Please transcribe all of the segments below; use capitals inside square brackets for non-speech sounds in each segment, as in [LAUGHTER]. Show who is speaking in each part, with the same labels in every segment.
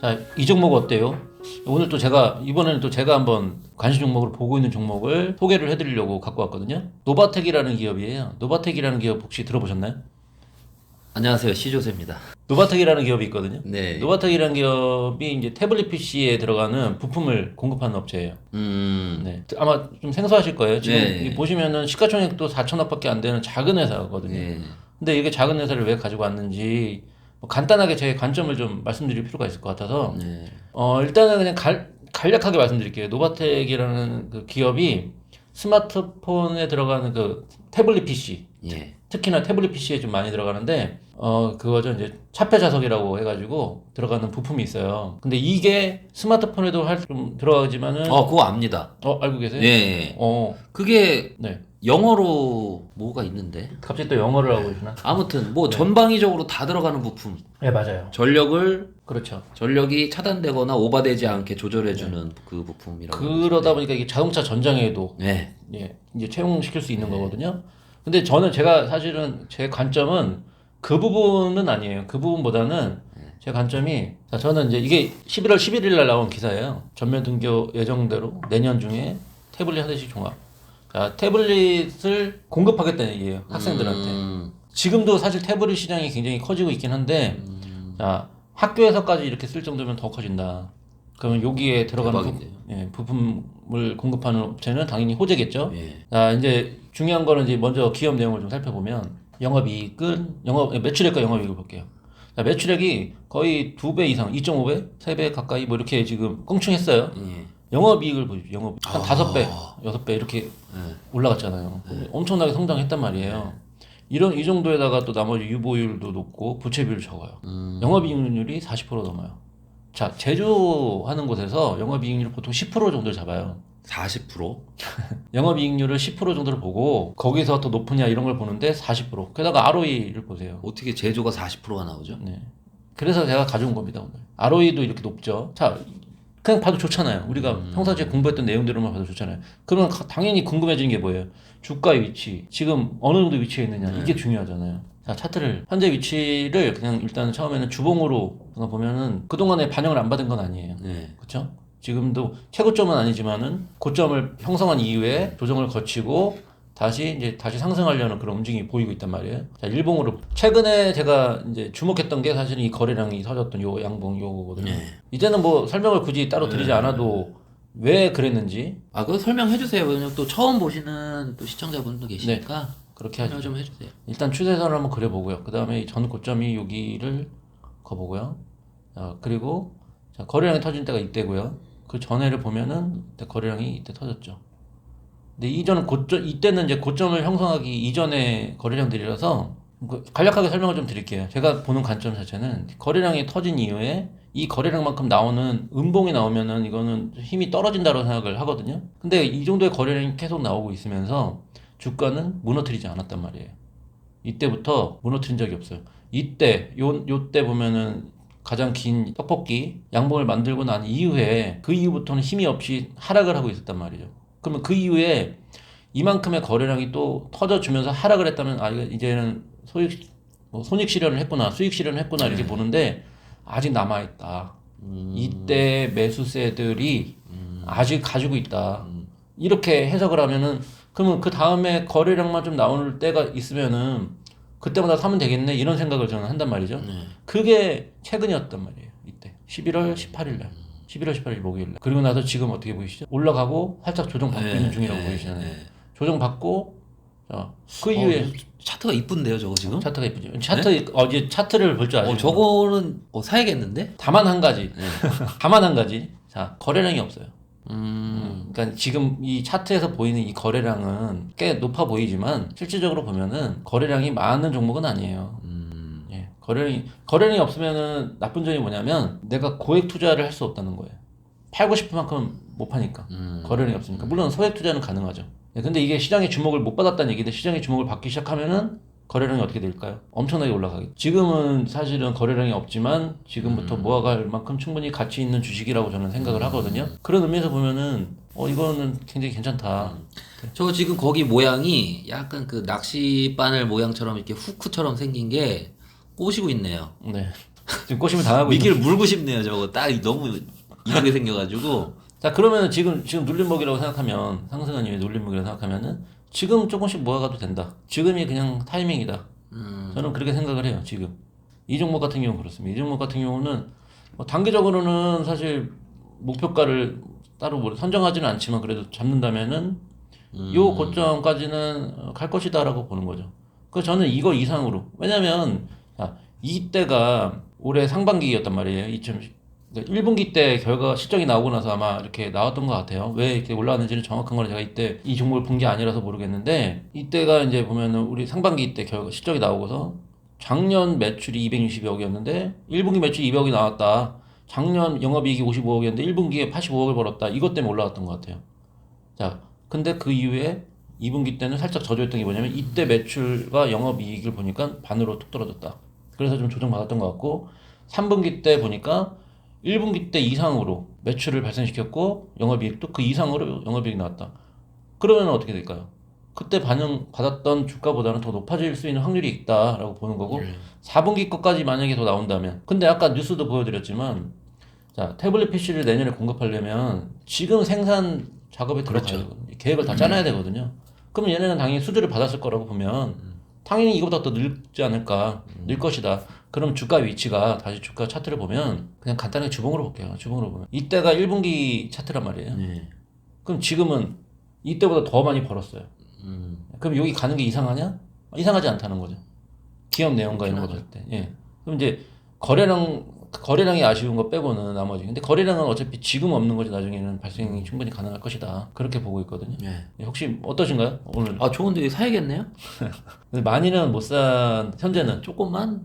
Speaker 1: 자, 이 종목 어때요? 오늘 또 제가 이번에는 또 제가 한번 관심 종목을 보고 있는 종목을 소개를 해드리려고 갖고 왔거든요. 노바텍이라는 기업이에요. 노바텍이라는 기업 혹시 들어보셨나요?
Speaker 2: 안녕하세요 시조세입니다.
Speaker 1: 노바텍이라는 기업이 있거든요.
Speaker 2: 네.
Speaker 1: 노바텍이라는 기업이 이제 태블릿 PC에 들어가는 부품을 공급하는 업체예요.
Speaker 2: 음.
Speaker 1: 네. 아마 좀 생소하실 거예요. 지금
Speaker 2: 네.
Speaker 1: 이 보시면은 시가총액도 4천억밖에 안 되는 작은 회사거든요.
Speaker 2: 네.
Speaker 1: 근데 이게 작은 회사를 왜 가지고 왔는지 뭐 간단하게 제 관점을 좀 말씀드릴 필요가 있을 것 같아서
Speaker 2: 네.
Speaker 1: 어 일단은 그냥 갈, 간략하게 말씀드릴게요. 노바텍이라는 그 기업이 스마트폰에 들어가는 그 태블릿 PC
Speaker 2: 예.
Speaker 1: 특히나 태블릿 PC에 좀 많이 들어가는데 어 그거죠 이제 차폐 자석이라고 해가지고 들어가는 부품이 있어요. 근데 이게 스마트폰에도 할 좀 들어가지만은 어,
Speaker 2: 어 그거 압니다.
Speaker 1: 알고 계세요?
Speaker 2: 네.
Speaker 1: 어
Speaker 2: 그게
Speaker 1: 네.
Speaker 2: 영어로 뭐가 있는데
Speaker 1: 갑자기 또 영어를 하고 계시나?
Speaker 2: 아무튼 뭐 전방위적으로 다 들어가는 부품.
Speaker 1: 네 맞아요.
Speaker 2: 전력을
Speaker 1: 그렇죠.
Speaker 2: 전력이 차단되거나 오버되지 않게 조절해주는 그 부품이라고.
Speaker 1: 그러다 보니까 이게 자동차 전장에도
Speaker 2: 네.
Speaker 1: 예, 이제 채용시킬 수 있는 거거든요. 근데 저는 제가 사실은 제 관점은 그 부분은 아니에요. 그 부분보다는 제 관점이 자, 저는 이제 이게 11월 11일 날 나온 기사예요. 전면 등교 예정대로 내년 중에 태블릿 한 대씩 종합. 자, 태블릿을 공급하겠다는 얘기예요. 학생들한테.
Speaker 2: 음.
Speaker 1: 지금도 사실 태블릿 시장이 굉장히 커지고 있긴 한데 자, 학교에서까지 이렇게 쓸 정도면 더 커진다. 그러면 여기에 들어가는 부. 예, 부품을 공급하는 업체는 당연히 호재겠죠.
Speaker 2: 예.
Speaker 1: 자, 이제 중요한 거는 이제 먼저 기업 내용을 좀 살펴보면 영업이익은 영업 매출액과 영업이익을 볼게요. 자, 매출액이 거의 두 배 이상, 2.5배, 3배 가까이 뭐 이렇게 지금 껑충했어요.
Speaker 2: 예.
Speaker 1: 영업이익을 보십시오. 영업 한
Speaker 2: 아.
Speaker 1: 다섯 배, 여섯 배 이렇게
Speaker 2: 네.
Speaker 1: 올라갔잖아요. 엄청나게 성장했단 말이에요. 이런 이 정도에다가 또 나머지 유보율도 높고 부채 비율 적어요.
Speaker 2: 음.
Speaker 1: 영업이익률이 40% 넘어요. 자, 제조하는 곳에서 영업이익률 보통 10% 정도를 잡아요.
Speaker 2: 40%?
Speaker 1: 영업이익률을 10% 정도를 보고 거기서 더 높으냐 이런 걸 보는데 40%. 게다가 ROE를 보세요.
Speaker 2: 어떻게 제조가 40%가 나오죠?
Speaker 1: 네. 그래서 제가 가져온 겁니다 오늘. ROE도 이렇게 높죠. 자, 그냥 봐도 좋잖아요. 우리가 평상시에 공부했던 내용대로만 봐도 좋잖아요. 그러면 가- 당연히 궁금해지는 게 뭐예요? 주가의 위치, 지금 어느 정도 위치에 있느냐 이게 중요하잖아요. 자 차트를 현재 위치를 그냥 일단 처음에는 주봉으로 보면은 그 동안에 반영을 안 받은 건 아니에요.
Speaker 2: 네.
Speaker 1: 그렇죠? 지금도 최고점은 아니지만은 고점을 형성한 이후에 조정을 거치고 다시 이제 다시 상승하려는 그런 움직임이 보이고 있단 말이에요. 자, 일봉으로 최근에 제가 이제 주목했던 게 사실 이 거래량이 터졌던 요 양봉 요거거든요.
Speaker 2: 네.
Speaker 1: 이제는 뭐 설명을 굳이 따로 드리지 않아도 왜 그랬는지
Speaker 2: 아, 그거 설명해 주세요. 왜냐면 또 처음 보시는 또 시청자분도 계시니까
Speaker 1: 그렇게 하죠.
Speaker 2: 설명 좀 해주세요.
Speaker 1: 일단 추세선을 한번 그려보고요. 그 다음에 전 고점이 여기를 거보고요. 자, 그리고 자, 거래량이 터진 때가 이때고요. 그 전에를 보면은 이때 거래량이 이때 터졌죠. 근데 이전은 고점 이때는 이제 고점을 형성하기 이전의 거래량들이라서 그 간략하게 설명을 좀 드릴게요. 제가 보는 관점 자체는 거래량이 터진 이후에 이 거래량만큼 나오는 음봉이 나오면은 이거는 힘이 떨어진다고 생각을 하거든요. 근데 이 정도의 거래량이 계속 나오고 있으면서 주가는 무너뜨리지 않았단 말이에요. 이때부터 무너뜨린 적이 없어요. 이때 요 요때 보면은 가장 긴 떡볶이 양봉을 만들고 난 이후에 그 이후부터는 힘이 없이 하락을 하고 있었단 말이죠. 그러면 그 이후에 이만큼의 거래량이 또 터져주면서 하락을 했다면 아 이제는 소익 뭐 손익 실현을 했구나 수익 실현을 했구나 이렇게 보는데 아직 남아 있다. 이때 매수세들이 아직 가지고 있다. 이렇게 해석을 하면은 그러면 그 다음에 거래량만 좀 나올 때가 있으면은 그때마다 사면 되겠네 이런 생각을 저는 한단 말이죠.
Speaker 2: 네.
Speaker 1: 그게 최근이었단 말이에요. 이때 11월 18일 날. 11월 18일 목요일 날. 그리고 나서 지금 어떻게 보이시죠? 올라가고 살짝 조정 받고 있는 중이라고 보이시잖아요.
Speaker 2: 네.
Speaker 1: 조정 받고 자, 그
Speaker 2: 어,
Speaker 1: 이후에
Speaker 2: 차트가 이쁜데요, 저거 지금?
Speaker 1: 차트가 예쁘죠. 차트 어제 차트를 볼 줄 아시죠?
Speaker 2: 어, 저거는 어, 사야겠는데?
Speaker 1: 다만 한 가지. [LAUGHS] 다만 한 가지. 자, 거래량이 없어요.
Speaker 2: 음.
Speaker 1: 그러니까 지금 이 차트에서 보이는 이 거래량은 꽤 높아 보이지만 실질적으로 보면은 거래량이 많은 종목은 아니에요.
Speaker 2: 음.
Speaker 1: 예, 거래량이 거래량이 없으면은 나쁜 점이 뭐냐면 내가 고액 투자를 할 수 없다는 거예요. 팔고 싶은 만큼 못 파니까
Speaker 2: 음.
Speaker 1: 거래량이 없으니까 물론 소액 투자는 가능하죠. 예, 근데 이게 시장의 주목을 못 받았다는 얘기인데 시장의 주목을 받기 시작하면은 거래량이 어떻게 될까요? 엄청나게 올라가겠죠. 지금은 사실은 거래량이 없지만 지금부터
Speaker 2: 음.
Speaker 1: 모아갈 만큼 충분히 가치 있는 주식이라고 저는 생각을 하거든요. 그런 의미에서 보면은 어 이거는 굉장히 괜찮다.
Speaker 2: 저거 지금 거기 모양이 약간 그 낚시 바늘 모양처럼 이렇게 후크처럼 생긴 게 꼬시고 있네요.
Speaker 1: 네. 지금 꼬심을 당하고 있는.
Speaker 2: 미끼를 물고 싶네요. 저거 딱 너무 이상하게 생겨가지고.
Speaker 1: 자 그러면은 지금 지금 눌림목이라고 생각하면 상승한님이 눌림목이라고 생각하면은 지금 조금씩 모아가도 된다. 지금이 그냥 타이밍이다.
Speaker 2: 음,
Speaker 1: 저는 그렇게 생각을 해요. 지금 이 종목 같은 경우 는 그렇습니다. 이 종목 같은 경우는 뭐 단기적으로는 사실 목표가를 따로 뭐 선정하지는 않지만 그래도 잡는다면은
Speaker 2: 음.
Speaker 1: 요 고점까지는 어, 갈 것이다라고 보는 거죠. 그 저는 이거 이상으로 왜냐면 자, 이때가 올해 상반기였단 말이에요. 2010 1분기 때 결과 실적이 나오고 나서 아마 이렇게 나왔던 것 같아요. 왜 이렇게 올라왔는지는 정확한 건 제가 이때 이 종목을 본 게 아니라서 모르겠는데 이때가 이제 보면은 우리 상반기 때 결과 실적이 나오고서 작년 매출이 260억이었는데 1분기 매출이 200억이 나왔다. 작년 영업이익이 55억이었는데 1분기에 85억을 벌었다. 이것 때문에 올라왔던 것 같아요. 자, 근데 그 이후에 2분기 때는 살짝 저조했던 게 뭐냐면 이때 매출과 영업이익을 보니까 반으로 툭 떨어졌다. 그래서 좀 조정받았던 것 같고 3분기 때 보니까 1분기 때 이상으로 매출을 발생시켰고 영업이익도 그 이상으로 영업이익이 나왔다. 그러면 어떻게 될까요? 그때 반영 받았던 주가보다는 더 높아질 수 있는 확률이 있다라고 보는 거고
Speaker 2: 네.
Speaker 1: 4분기 것까지 만약에 더 나온다면 근데 아까 뉴스도 보여드렸지만 자 태블릿 PC를 내년에 공급하려면 지금 생산 작업에 들어가야 되거든요. 계획을 다 짜놔야 되거든요. 그럼 얘네는 당연히 수주를 받았을 거라고 보면 당연히 이거보다 더 늘지 않을까 늘 것이다. 그럼 주가 위치가 다시 주가 차트를 보면 그냥 간단하게 주봉으로 볼게요. 주봉으로 보면 이때가 1분기 차트란 말이에요.
Speaker 2: 네.
Speaker 1: 그럼 지금은 이때보다 더 많이 벌었어요.
Speaker 2: 음,
Speaker 1: 그럼 여기 가는 게 이상하냐? 이상하지 않다는 거죠. 기업 내용과 이런 거. 봤을 때. 예. 그럼 이제 거래량 거래량이 아쉬운 거 빼고는 나머지. 근데 거래량은 어차피 지금 없는 거지 나중에는 발생이 충분히 가능할 것이다. 그렇게 보고 있거든요.
Speaker 2: 네.
Speaker 1: 예, 혹시 어떠신가요? 오늘
Speaker 2: 아 좋은데 사야겠네요? [LAUGHS]
Speaker 1: 근데 많이는 못 산 현재는
Speaker 2: 조금만,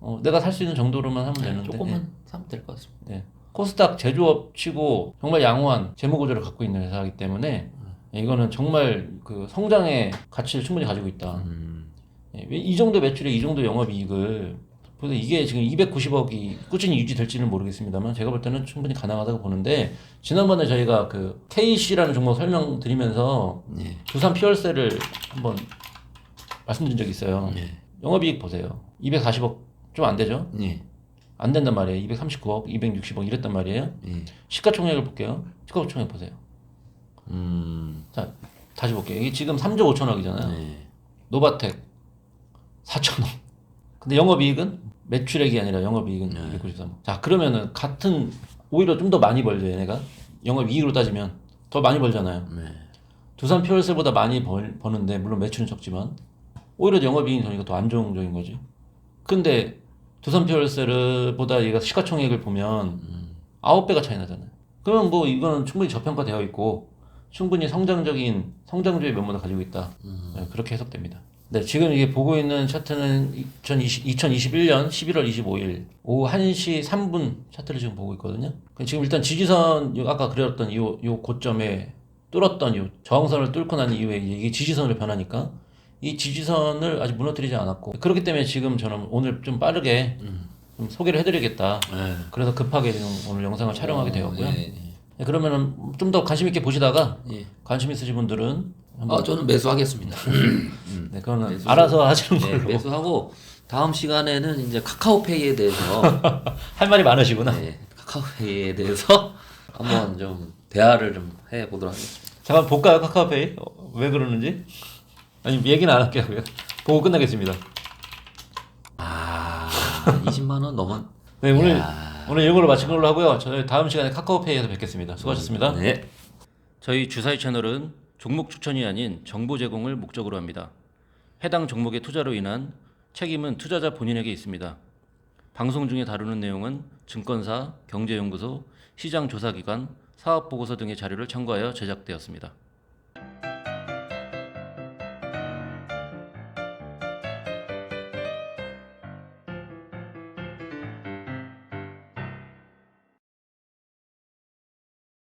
Speaker 1: 어, 내가 살 수 있는 정도로만 하면
Speaker 2: 네,
Speaker 1: 되는데.
Speaker 2: 조금만 사면 될 것 같습니다.
Speaker 1: 예. 예. 코스닥 제조업 치고 정말 양호한 재무 구조를 갖고 있는 회사이기 때문에 예, 이거는 정말 그 성장의 가치를 충분히 가지고 있다.
Speaker 2: 음,
Speaker 1: 예, 왜이 정도 매출에 이 정도 영업이익을 그래서 이게 지금 290억이 꾸준히 유지될지는 모르겠습니다만 제가 볼 때는 충분히 가능하다고 보는데 지난번에 저희가 그 KC라는 종목 설명드리면서
Speaker 2: 네.
Speaker 1: 두산 피월세를 한번 말씀드린 적이 있어요.
Speaker 2: 네.
Speaker 1: 영업이익 보세요. 240억 좀 안 되죠?
Speaker 2: 네.
Speaker 1: 안 된단 말이에요. 239억, 260억 이랬단 말이에요.
Speaker 2: 네.
Speaker 1: 시가총액을 볼게요. 시가총액 보세요.
Speaker 2: 음,
Speaker 1: 자, 다시 볼게요. 이게 지금 3조 5천억이잖아요.
Speaker 2: 네.
Speaker 1: 노바텍 4천억. 근데 영업이익은 매출액이 아니라 영업이익은
Speaker 2: 네.
Speaker 1: 293억. 자 그러면은 같은 오히려 좀 더 많이 벌죠 얘네가 영업이익으로 따지면 더 많이 벌잖아요.
Speaker 2: 네.
Speaker 1: 두산 피월세보다 많이 벌, 버는데 물론 매출은 적지만 오히려 영업이익이 저희가 더 안정적인 거지. 근데 두산 피월세보다 얘가 시가총액을 보면
Speaker 2: 음.
Speaker 1: 아홉 배가 차이 나잖아요. 그러면 뭐 이거는 충분히 저평가되어 있고 충분히 성장적인 성장주의 면모를 가지고 있다.
Speaker 2: 음.
Speaker 1: 네, 그렇게 해석됩니다. 네, 지금 이게 보고 있는 차트는 2020, 2021년 11월 25일 오후 1시 3분 차트를 지금 보고 있거든요. 그 지금 일단 지지선 요 아까 그렸던 요, 요 고점에 뚫었던 요 저항선을 뚫고 난 이후에 이게 지지선으로 변하니까 이 지지선을 아직 무너뜨리지 않았고 그렇기 때문에 지금 저는 오늘 좀 빠르게 좀 소개를 해드리겠다.
Speaker 2: 네.
Speaker 1: 그래서 급하게 지금 오늘 영상을 촬영하게 되었고요.
Speaker 2: 네, 네.
Speaker 1: 네, 그러면은 좀 더 관심 있게 보시다가
Speaker 2: 예.
Speaker 1: 관심 있으신 분들은
Speaker 2: 아, 저는 매수하겠습니다.
Speaker 1: 네, 그거는 알아서 하시는
Speaker 2: 네,
Speaker 1: 걸로
Speaker 2: 매수하고 다음 시간에는 이제 카카오페이에 대해서 [LAUGHS]
Speaker 1: 할 말이 많으시구나.
Speaker 2: 네, 카카오페이에 대해서 한번 좀 대화를 좀 해보도록 하겠습니다.
Speaker 1: 잠깐 볼까요 카카오페이 어, 왜 그러는지? 아니 얘기는 안 할게요. 보고 끝나겠습니다.
Speaker 2: 아, 20만 원 넘은.
Speaker 1: 네 오늘
Speaker 2: 야.
Speaker 1: 오늘 이걸로 마친 걸로 하고요. 저희 다음 시간에 카카오페이에서 뵙겠습니다. 수고하셨습니다.
Speaker 2: 네.
Speaker 1: 저희 주사위 채널은 종목 추천이 아닌 정보 제공을 목적으로 합니다. 해당 종목의 투자로 인한 책임은 투자자 본인에게 있습니다. 방송 중에 다루는 내용은 증권사, 경제연구소, 시장조사기관, 사업보고서 등의 자료를 참고하여 제작되었습니다.